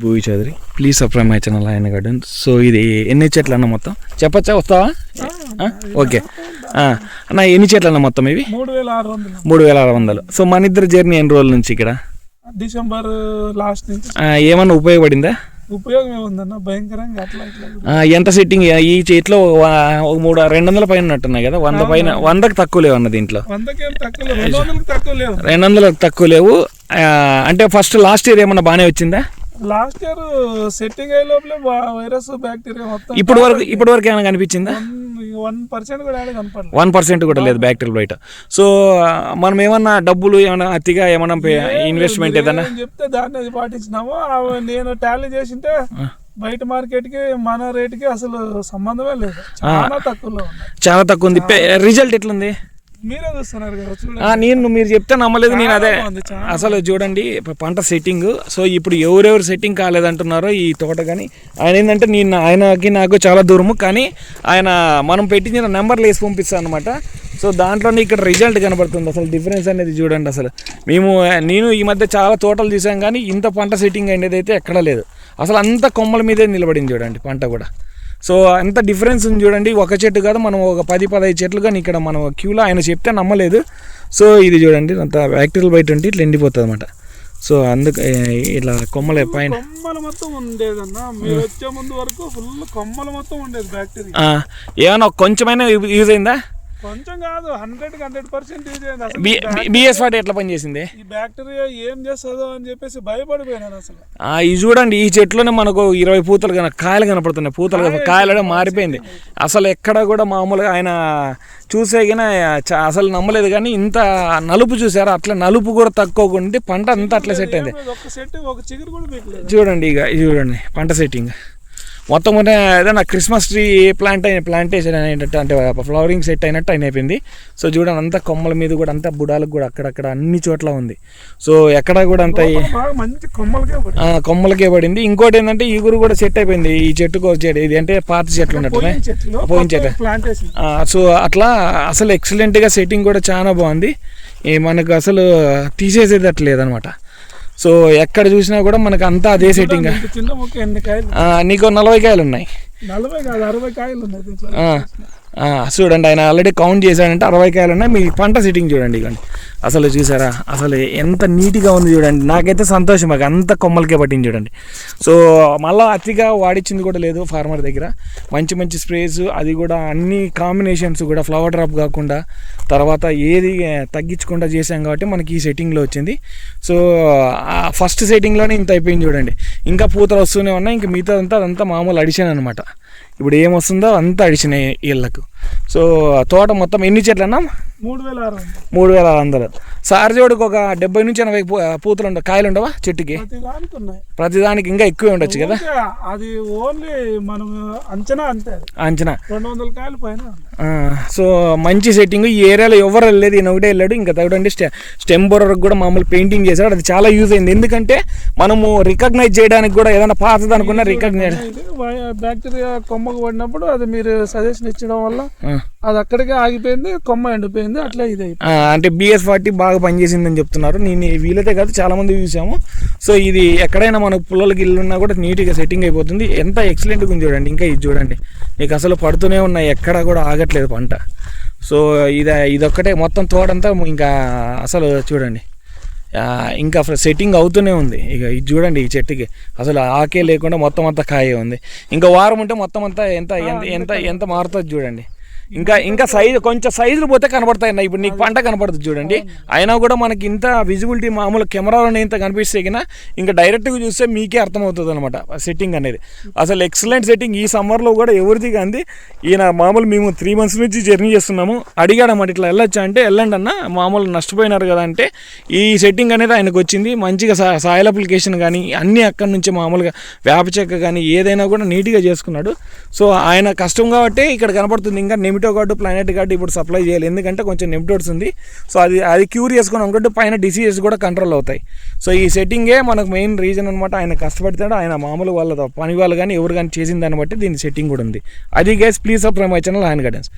Bhuvi Chaudhary. Please subscribe my channel ఆయన garden. So ఇది ఎన్ని చెట్లు అన్న మొత్తం? చెప్పచ్చా? వస్తావా? ఆ? ఓకే. ఆ, అన్న ఎన్ని చెట్లు అన్న మొత్తం ఇవి? మూడు వేల ఆరు వందలు. సో మన ఇద్దరు జర్నీ ఎన్ని రోజుల నుంచి ఇక్కడ? డిసెంబర్ లాస్ట్ నుంచి. ఏమన్నా ఉపయోగపడిందా? ఉపయోగం ఏముందన్న భయంకరంగా అట్లా ఇట్లా ఎంత సెట్టింగ్? ఈ చెట్లో వా- ఒక మూడు రెండు వందల పైన ఉన్నట్టున్నాయి కదా? వంద పైన వందకు తక్కువ లేవు. అన్న దీంట్లో రెండు వందలకి తక్కువ లేవు. అంటే ఫస్ట్ లాస్ట్ ఇయర్ ఏమన్నా బాగానే వచ్చిందా? లాస్ట్ ఇయర్ సెట్టింగ్ అయ్యే లోపలే వైరస్ బ్యాక్టీరియా మొత్తం ఇప్పటి వరకు ఇప్పటి వరకు ఏమైనా కనిపించిందా? వన్ పర్సెంట్ కూడా కనపడలేదు వన్ పర్సెంట్ కూడా లేదు బ్యాక్టీరియల్ బయట. సో మనం ఏమన్నా డబ్బులు ఏమన్నా అతిగా ఏమన్నా ఇన్వెస్ట్మెంట్ ఏదన్నా? చెప్తే దాన్ని అది పాటించినాము నేను టాలీ చేసింటే బయట మార్కెట్కి మన రేట్కి అసలు సంబంధమే లేదు. చాలా తక్కువలో చాలా తక్కువ ఉంది. రిజల్ట్ ఎట్లుంది? మీరే చూస్తున్నారు కదా చూడండి. ఆ, నేను మీరు చెప్తే నమ్మలేదు నేను అదే. అసలు చూడండి పంట సెట్టింగ్ సో ఇప్పుడు ఎవరెవరు సెట్టింగ్ కాలేదంటున్నారో ఈ తోట కానీ ఆయన ఏంటంటే నేను ఆయనకి నాకు చాలా దూరము కానీ ఆయన మనం పెట్టించిన నెంబర్లు వేసి పంపిస్తాను అనమాట సో దాంట్లోనే ఇక్కడ రిజల్ట్ కనబడుతుంది. అసలు డిఫరెన్స్ అనేది చూడండి అసలు. మేము నేను ఈ మధ్య చాలా తోటలు చూసాం కానీ ఇంత పంట సెట్టింగ్ అనేది అయితే ఎక్కడా లేదు. అసలు అంత కొమ్మల మీదే నిలబడింది చూడండి పంట కూడా. సో అంత డిఫరెన్స్ ఉంది చూడండి. ఒక చెట్టు కాదు మనం ఒక పది పదహైదు చెట్లు కానీ ఇక్కడ మనం క్యూలో ఆయన చెప్తే నమ్మలేదు. సో ఇది చూడండి అంత బ్యాక్టీరియల్ బయట ఉంటే ఇట్లా ఎండిపోతుంది అనమాట సో అందుకు ఇట్లా కొమ్మల పైన. కొమ్మలు మొత్తం ఉండేదన్న. మీరు వచ్చే ముందు వరకు ఫుల్ కొమ్మలు మొత్తం ఉండేది బ్యాక్టీరియా ఏమన్నా కొంచెమైనా యూజ్ అయిందా? కొంచెం కాదు hundred hundred percent BS forty ఎట్లా పనిచేసింది ఈ బ్యాక్టీరియా ఏం చేస్తుందో అని చెప్పేసి భయపడిపోయినాను అసలు. ఆ, ఇది చూడండి ఈ చెట్లోనే మనకు ఇరవై పూతలు కన కాయలు కనపడుతున్నాయి. పూతలు కాయలు మారిపోయింది. అసలు ఎక్కడ కూడా మామూలుగా ఆయన చూసే గిన చ- అసలు నమ్మలేదు కానీ ఇంత నలుపు చూసారా? అట్లా నలుపు కూడా తక్కువ ఉండి పంట అంతా అట్లా సెట్ అయింది. చూడండి ఇక చూడండి పంట సెట్టింగ్. మొత్తం కూడా ఏదైనా క్రిస్మస్ ట్రీ ప్లాంట్ అయిన ప్లాంటేషన్ అయినట్టు అంటే ఫ్లవరింగ్ సెట్ అయినట్టు అయిన అయిపోయింది. సో చూడండి అంతా కొమ్మల మీద కూడా అంతా బుడాలకు కూడా అక్కడక్కడ అన్ని చోట్ల ఉంది. సో ఎక్కడ కూడా అంత ఈ- కొమ్మలకే పడింది. ఇంకోటి ఏంటంటే ఈగురు కూడా సెట్ అయిపోయింది. ఈ చెట్టుకు చెట్టు ఇది అంటే పాత చెట్లు ఉన్నట్టున్నాయి పోయిన ఆ, సో అట్లా అసలు ఎక్సలెంట్గా సెట్టింగ్ కూడా చాలా బాగుంది. ఈ మనకు అసలు తీసేసేటట్టు లేదనమాట. సో ఎక్కడ చూసినా కూడా మనకు అంతా అదే సెట్టింగ్ నీకు నలభై కాయలు ఉన్నాయి. నలభై కాదు అరవై కాయలు ఉన్నాయి. చూడండి ఆయన ఆల్రెడీ కౌంట్ చేశాడంటే అరవై కాయలు ఉన్నాయి. మీ పంట సిట్టింగ్ చూడండి ఇవ్వండి అసలు చూసారా? అసలు ఎంత నీట్గా ఉంది చూడండి. నాకైతే సంతోషం మాకు. అంత కొమ్మలకే పట్టింది చూడండి. సో మళ్ళీ అతిగా వాడిచ్చింది కూడా లేదు ఫార్మర్ దగ్గర. మంచి మంచి స్ప్రేస్ అది కూడా అన్ని కాంబినేషన్స్ కూడా ఫ్లవర్ డ్రాప్ కాకుండా తర్వాత ఏది తగ్గించకుండా చేశాం కాబట్టి మనకి ఈ సెట్టింగ్లో వచ్చింది. సో ఫస్ట్ సెట్టింగ్లోనే ఇంత అయిపోయింది చూడండి. ఇంకా పూతలు వస్తూనే ఉన్నాయి. ఇంకా మిగతా అంతా అదంతా మామూలు అడిషన్ అనమాట ఇప్పుడు ఏమొస్తుందో అంతా అడిచినాయి వీళ్ళకు సో తోట మొత్తం ఎన్ని చెట్లు అన్నా మూడు వేల ఆరు మూడు వేల ఆరు వందలు. సార్ జోడికి ఒక డెబ్బై నుంచి ఎనభై పూతలు ఉండవు కాయలు ఉండవా చెట్టుకి? ప్రతిదానికి ఇంకా ఎక్కువే ఉండొచ్చు కదా? అది ఓన్లీ మనం అంచనా అంతే. అంచనా. రెండు వందల కాయలు పైన. సో మంచి సెట్టింగ్. ఈ ఏరియాలో ఎవరు వెళ్ళలేదు ఈయన ఒకటే వెళ్ళాడు. ఇంకా స్టె స్టెమ్ బోర్డర్ కూడా మామూలు పెయింటింగ్ చేశాడు. అది చాలా యూజ్ అయింది. ఎందుకంటే మనము రికగ్నైజ్ చేయడానికి కూడా ఏదైనా పాతది అనుకున్నా రికగ్నైజ్ బ్యాక్టీరియా కొమ్మకు పడినప్పుడు అది మీరు సజెషన్ ఇచ్చడం వల్ల అది అక్కడికే ఆగిపోయింది కొమ్మ ఎండిపోయింది అట్లా ఇది అంటే బిఎస్ ఫార్టీ బాగా పనిచేసిందని చెప్తున్నారు. నేను వీలైతే కాదు చాలా మంది చూసాము. సో ఇది ఎక్కడైనా మన పుల్లలకి ఇల్లు ఉన్నా కూడా నీట్గా సెట్టింగ్ అయిపోతుంది. ఎంత ఎక్సలెంట్గా ఉంది చూడండి ఇంకా ఇది చూడండి. మీకు అసలు పడుతూనే ఉన్నాయి ఎక్కడా కూడా ఆగట్లేదు పంట. సో ఇది ఇదొక్కటే మొత్తం తోడంతా ఇంకా అసలు చూడండి. ఇంకా సెట్టింగ్ అవుతూనే ఉంది. ఇక ఇది చూడండి ఈ చెట్టుకి. అసలు ఆకే లేకుండా మొత్తం అంతా కాయ ఉంది. ఇంకా వారం ఉంటే మొత్తం అంతా ఎంత ఎంత ఎంత ఎంత మారుతుంది చూడండి. ఇంకా ఇంకా సైజు కొంచెం సైజులు పోతే కనబడతాయి అన్న. ఇప్పుడు నీకు పంట కనపడుతుంది చూడండి. అయినా కూడా మనకి ఇంత విజిబిలిటీ మామూలు కెమెరాలో ఇంత కనిపిస్తే కినా ఇంకా డైరెక్ట్గా చూస్తే మీకే అర్థమవుతుంది అనమాట సెట్టింగ్ అనేది. అసలు ఎక్సలెంట్ సెట్టింగ్ ఈ సమ్మర్లో కూడా ఎవరిది కానీ ఈయన మామూలు మేము త్రీ మంత్స్ నుంచి జర్నీ చేస్తున్నాము. అడిగాడన్నమాట ఇట్లా వెళ్ళొచ్చా? అంటే వెళ్ళండి అన్న మామూలు నష్టపోయినారు కదా అంటే ఈ సెట్టింగ్ అనేది ఆయనకు వచ్చింది. మంచిగా సా సాయిల్ అప్లికేషన్ కానీ అన్నీ అక్కడి నుంచి మామూలుగా వేప చెక్క కానీ ఏదైనా కూడా నీట్గా చేసుకున్నాడు. సో ఆయన కష్టం కాబట్టి ఇక్కడ కనపడుతుంది. ఇంకా నెమిటో కార్డు ప్లానెట్ కార్డు ఇప్పుడు సప్లై చేయాలి. ఎందుకంటే కొంచెం నెమిటోడ్స్ ఉంది. సో అది అది క్యూర్ చేసుకుని అనుకుంటే పైన డిసీజెస్ కూడా కంట్రోల్ అవుతాయి. సో ఈ సెట్టింగే మనకు మెయిన్ రీజన్ అనమాట ఆయన కష్టపడతాడు. ఆయన మామూలు వాళ్ళ పని వాళ్ళు కానీ ఎవరు కానీ చేసిన దాన్ని బట్టి దీని సెట్టింగ్ కూడా ఉంది. అది guys please subscribe my channel ఆయన గైడెన్స్